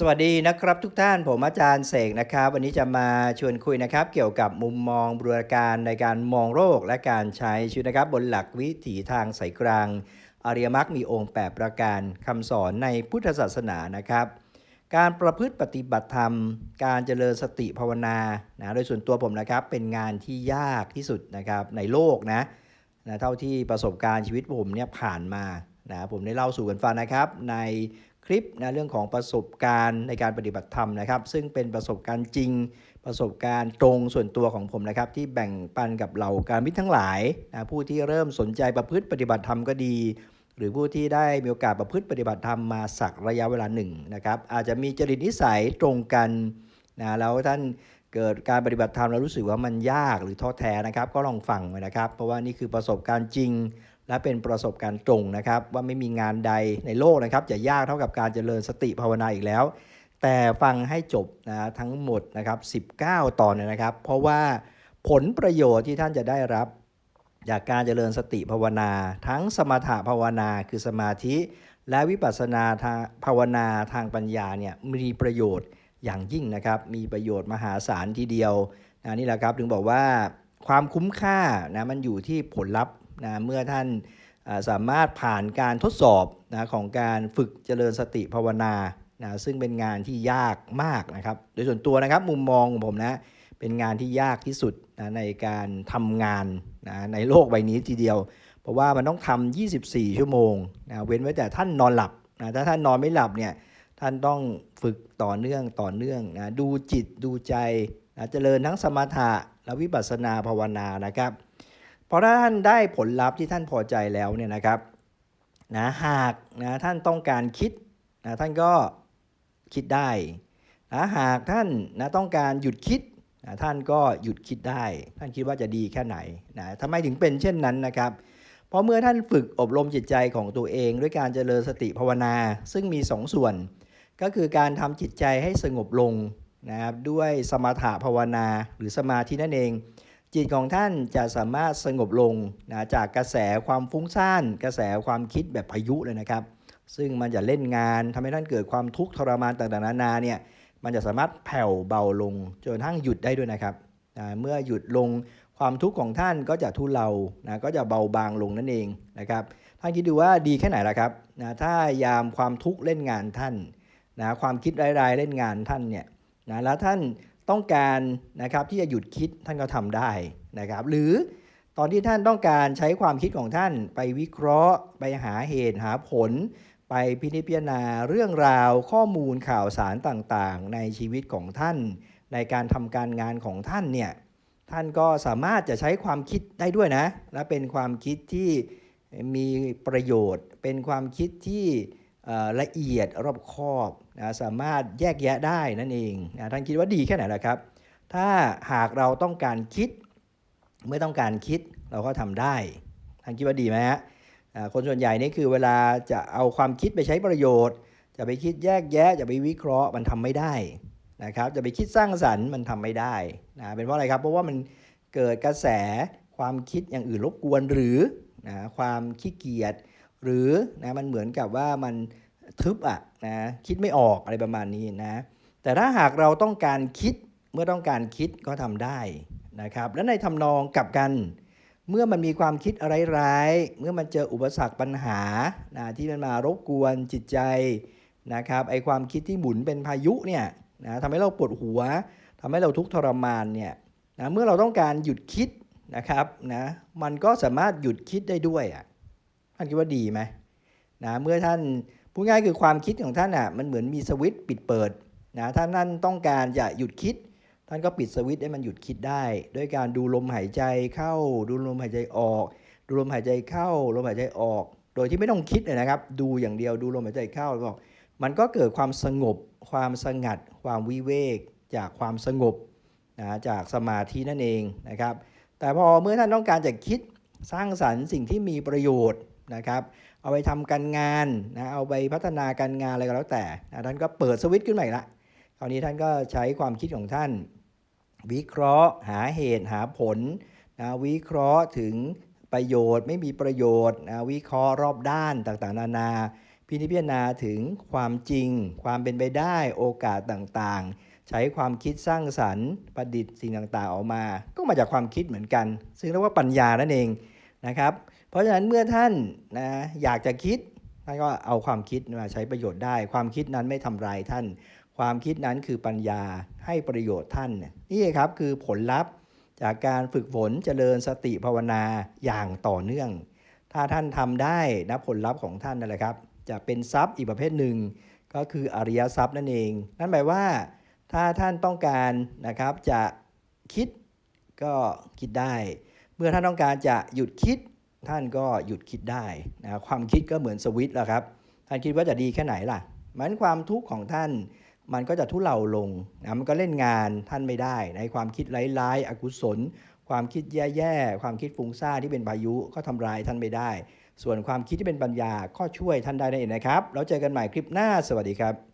สวัสดีนะครับทุกท่านผมอาจารย์เสกนะครับ วันนี้จะมาชวนคุยนะครับ เกี่ยวกับมุมมองบรูรการในการมองโลกและการใช้ชีวิตนะครับ บนหลักวิถีทางสายกลาง อริยมรรคมีองค์ 8 ประการคำสอนในพุทธศาสนานะครับ การประพฤติปฏิบัติธรรม การเจริญสติภาวนานะโดยส่วนตัวผมนะครับเป็นงานที่ยากที่สุดนะครับในโลกนะนะเท่าที่ประสบการณ์ชีวิตผมเนี่ยผ่านมา นะผมได้เล่าสู่กันฟังนะครับในคลิปนะเรื่องของประสบการณ์ในการปฏิบัติธรรมนะครับ ซึ่งเป็นประสบการณ์จริง ประสบการณ์ตรงส่วนตัวของผมนะครับ ที่แบ่งปันกับเหล่าการมิตรทั้งหลายนะผู้ที่เริ่มสนใจประพฤติปฏิบัติธรรมก็ดี หรือผู้ที่ได้มีโอกาสประพฤติปฏิบัติธรรมมาสักระยะเวลาหนึ่งนะครับอาจจะมีจริตนิสัยตรงกันนะแล้วท่านเกิดการปฏิบัติธรรมแล้วรู้สึกว่ามันยากหรือท้อแท้นะครับ ก็ลองฟังไว้นะครับ เพราะว่านี่คือประสบการณ์จริง และเป็นประสบการณ์ตรงนะครับ ว่าไม่มีงานใดในโลกนะครับ จะยากเท่ากับการเจริญสติภาวนาอีกแล้ว แต่ฟังให้จบนะทั้งหมดนะครับ19 ตอนเลยนะครับ เพราะว่าผลประโยชน์ที่ท่านจะได้รับ จากการเจริญสติภาวนา ทั้งสมถะภาวนาคือสมาธิ และวิปัสสนาทางภาวนาทางปัญญาเนี่ยมีประโยชน์อย่างยิ่งนะครับ มีประโยชน์มหาศาลทีเดียวนะนี่แหละครับถึงบอกว่าความคุ้มค่านะมันอยู่ที่ผลลัพธ์ นะเมื่อท่านสามารถผ่านการทดสอบนะของการฝึกเจริญสติภาวนานะซึ่งเป็นงานที่ยากมากนะครับ โดยส่วนตัวนะครับมุมมองของผมนะเป็นงานที่ยากที่สุดนะในการทำงานนะในโลกใบนี้ทีเดียว เพราะว่ามันต้องทำ24 ชั่วโมงนะเว้นไว้แต่ท่านนอนหลับนะถ้าท่านนอนไม่หลับเนี่ยท่านต้องฝึกต่อเนื่องต่อเนื่องนะดูจิตดูใจนะเจริญทั้งสมถะและวิปัสสนาภาวนานะครับ พราะถ้าท่านได้ผลลัพธ์ที่ท่านพอใจแล้วเนี่ยนะครับนะหากนะท่านต้องการคิดนะท่านก็คิดได้นะหากท่านนะต้องการหยุดคิดนะท่านก็หยุดคิดได้ ท่านคิดว่าจะดีแค่ไหนนะทำไมถึงเป็นเช่นนั้นนะครับ เพราะเมื่อท่านฝึกอบรมจิตใจของตัวเอง ด้วยการเจริญสติภาวนา ซึ่งมีสองส่วน ก็คือการทำจิตใจให้สงบลงนะครับด้วยสมถะภาวนาหรือสมาธินั่นเอง จิตของท่านจะสามารถสงบลงนะจากกระแสความฟุ้งซ่าน กระแสความคิดแบบพายุเลยนะครับ ซึ่งมันจะเล่นงานทำให้ท่านเกิดความทุกข์ทรมานต่างๆนานาเนี่ยมันจะสามารถแผ่วเบาลงจนกระทั่งหยุดได้ด้วยนะครับอ่าเมื่อหยุดลงความทุกข์ของท่านก็จะทุเลานะก็จะเบาบางลงนั่นเองนะครับท่านคิดดูว่าดีแค่ไหนล่ะครับนะถ้ายามความทุกข์เล่นงานท่านนะความคิดร้ายๆเล่นงานท่านเนี่ยนะแล้วท่าน ต้องการนะครับที่จะหยุดคิดท่านก็ทำได้นะครับ หรือตอนที่ท่านต้องการใช้ความคิดของท่านไปวิเคราะห์ ไปหาเหตุหาผล ไปพินิจพิจารณาเรื่องราวข้อมูลข่าวสารต่างๆ ในชีวิตของท่าน ในการทำการงานของท่านเนี่ยท่านก็สามารถจะใช้ความคิดได้ด้วยนะ และเป็นความคิดที่มีประโยชน์ เป็นความคิดที่ ละเอียดรอบคอบนะสามารถแยกแยะได้นั่นเองนะท่านคิดว่าดีแค่ไหนล่ะครับ ถ้าหากเราต้องการคิด เมื่อต้องการคิดเราก็ทำได้ ท่านคิดว่าดีไหมฮะคนส่วนใหญ่นี่คือเวลาจะเอาความคิดไปใช้ประโยชน์ จะไปคิดแยกแยะ จะไปวิเคราะห์มันทำไม่ได้นะครับจะไปคิดสร้างสรรค์มันทำไม่ได้นะเป็นเพราะอะไรครับเพราะว่ามันเกิดกระแสความคิดอย่างอื่นรบกวนหรือนะความขี้เกียจ หรือนะมันเหมือนกับว่ามันทึบอะนะคิดไม่ออกอะไรประมาณนี้นะแต่ถ้าหากเราต้องการคิดเมื่อต้องการคิดก็ทำได้นะครับและในทำนองกลับกัน เมื่อมันมีความคิดอะไรร้าย เมื่อมันเจออุปสรรคปัญหานะที่มันมารบกวนจิตใจนะครับไอความคิดที่หมุนเป็นพายุเนี่ยนะทำให้เราปวดหัวทำให้เราทุกข์ทรมานเนี่ยนะเมื่อเราต้องการหยุดคิดนะครับนะมันก็สามารถหยุดคิดได้ด้วยอะ ท่านคิดว่าดีไหมนะเมื่อท่านพูดง่ายคือความคิดของท่านอะมันเหมือนมีสวิตช์ปิดเปิดนะถ้าท่านต้องการจะหยุดคิด ท่านก็ปิดสวิตช์ให้มันหยุดคิดได้ ด้วยการดูลมหายใจเข้า ดูลมหายใจออก ดูลมหายใจเข้า ลมหายใจออก โดยที่ไม่ต้องคิดเลยนะครับ ดูอย่างเดียวดูลมหายใจเข้าแล้วก็ออกมันก็เกิดความสงบ ความสงัด ความวิเวก จากความสงบนะจากสมาธินั่นเองนะครับ แต่พอเมื่อท่านต้องการจะคิดสร้างสรรค์สิ่งที่มีประโยชน์ นะครับ เอาไปทำการงานนะเอาไปพัฒนาการงานอะไรก็แล้วแต่นะท่านก็เปิดสวิตช์ขึ้นใหม่ละคราวนี้ท่านก็ใช้ความคิดของท่าน วิเคราะห์หาเหตุหาผลนะวิเคราะห์ถึงประโยชน์ไม่มีประโยชน์นะวิเคราะห์รอบด้านต่างๆ นานาพินิจพิจารณาถึงความจริง ความเป็นไปได้โอกาสต่างๆ ใช้ความคิดสร้างสรรค์ประดิษฐ์สิ่งต่างๆ ออกมา ก็มาจากความคิดเหมือนกัน ซึ่งเรียกว่าปัญญานั่นเองนะครับ เพราะฉะนั้นเมื่อท่านนะอยากจะคิดท่านก็เอาความคิดมาใช้ประโยชน์ได้ ความคิดนั้นไม่ทำลายท่าน ความคิดนั้นคือปัญญาให้ประโยชน์ท่านนี่ครับคือผลลัพธ์จากการฝึกฝนเจริญสติภาวนาอย่างต่อเนื่อง ถ้าท่านทำได้นะผลลัพธ์ของท่านนั่นแหละครับ จะเป็นทรัพย์อีกประเภทหนึ่ง ก็คืออริยทรัพย์นั่นเอง นั่นหมายว่า ถ้าท่านต้องการนะครับจะคิดก็คิดได้ เมื่อท่านต้องการจะหยุดคิด ท่านก็หยุดคิดได้นะความคิดก็เหมือนสวิตช์แหละครับ ท่านคิดว่าจะดีแค่ไหนล่ะ มันความทุกข์ของท่านมันก็จะทุเลาลงนะมันก็เล่นงานท่านไม่ได้ ในความคิดร้ายๆอกุศล ความคิดแย่ๆ ความคิดฟุ้งซ่านที่เป็นพายุก็ทำลายท่านไม่ได้ ส่วนความคิดที่เป็นปัญญาก็ช่วยท่านได้นั่นเองนะครับ แล้วเจอกันใหม่คลิปหน้า สวัสดีครับ